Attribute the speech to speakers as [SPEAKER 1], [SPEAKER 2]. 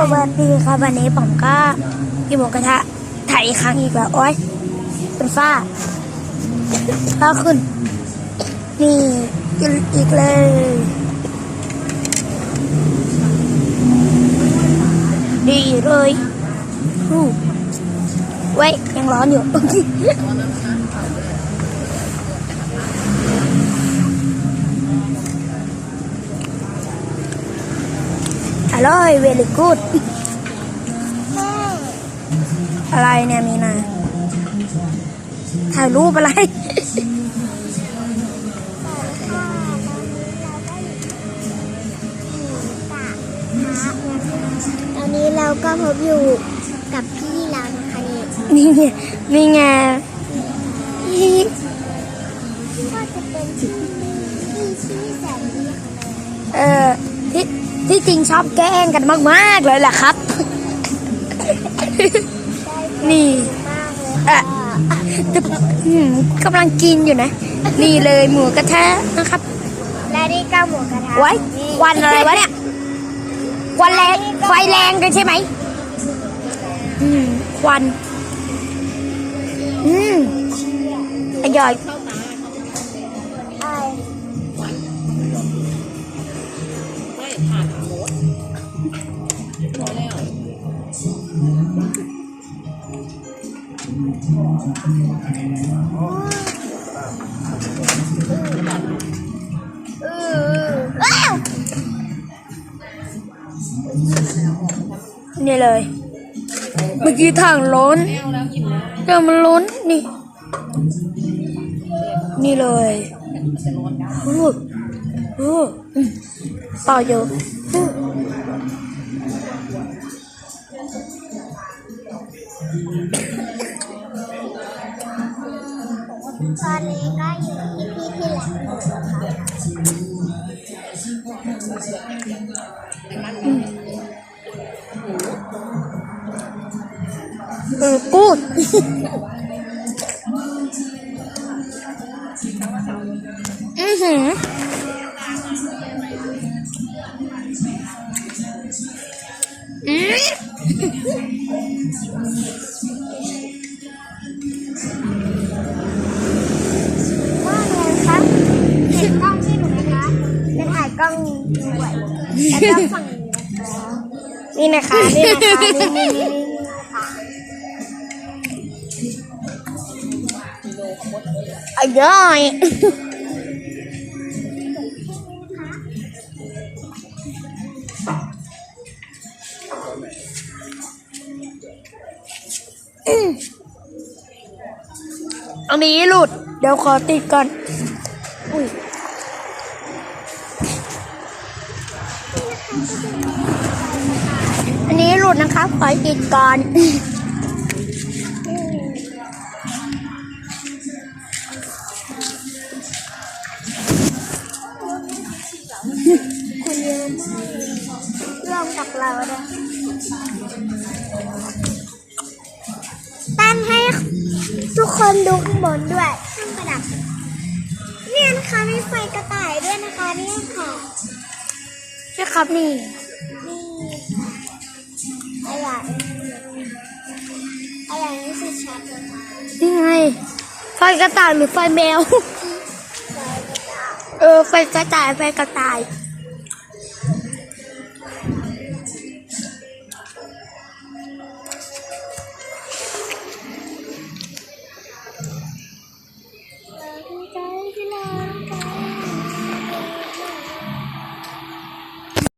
[SPEAKER 1] สวัสดีครับวันนี้ผมก็กินหมูกระทะถ่ายอีกครั้งอีกแล้วโอ๊ยเป็นฝ้าฝ้าขึ้นนี่กินอีกเลยดีเลยอู้เว้ยยังร้อนอยู่ ร่อยเวลิกูดอะไรเนี่ยมีนาถ่ายรูปอะไร
[SPEAKER 2] ตอนนี้เราก็พบอยู่กับพี่เรานะคะนี่
[SPEAKER 1] นี่ไงนี่ไงนี่
[SPEAKER 2] ก็จะเป็นที่ที่ชื่อแสนดีของเรา
[SPEAKER 1] เออ ที่ที่จริงชอบแกล้งกันมาก ๆ เลยแหละครับ นี่
[SPEAKER 2] มากเลย
[SPEAKER 1] อะ
[SPEAKER 2] ค่ะ
[SPEAKER 1] แต่อืมกำลังกินอยู่นะ นี่เลยหมูกระทะนะครับ
[SPEAKER 2] และนี่ก็หมูกระทะ
[SPEAKER 1] ไว้
[SPEAKER 2] นี่
[SPEAKER 1] ควันอะไรวะเนี่ยควันแรงไฟแรงกันใช่ไหมอืมควัน อืมอร่อย
[SPEAKER 2] อือว้าว
[SPEAKER 1] นี่เลย เมื่อกี้ถังล้นเดี๋ยวมันล้นนี่ นี่เลยโอ้โหอืมเปล่าเยอะอืม
[SPEAKER 2] ตอนนี้ก็อยู่ที่พี่ที่หลัง
[SPEAKER 1] เออกูดอือหือ
[SPEAKER 2] ว่าไงคะเห็นกล้องที่หนูไหมคะจะถ่ายกล้องด้วยแล้วก็ฝั่งนี้นะคะ
[SPEAKER 1] นี่นะคะนี่นะคะนี่นี่นี่
[SPEAKER 2] นี่ค่ะ
[SPEAKER 1] อร่อย อันนี้หลุด เดี๋ยวขอติดก่อนอุ้ยอันนี้หลุดนะครับขอติดก่อน
[SPEAKER 2] คนเยอะมากเลยรวมกับเราได้ ทุกคนดูข้างบนด้วยเครื่องประดับเนี่ยนะคะมีไฟกระต่ายด้วยนะคะเนี่ยค่ะ
[SPEAKER 1] ใช่ครับนี่
[SPEAKER 2] นี่อะไรอะไรไม่ใช่ชัดเลยค่ะ
[SPEAKER 1] นี่ไงไฟกระต่ายหรือไฟแมว เออไฟกระต่ายไฟกระต่าย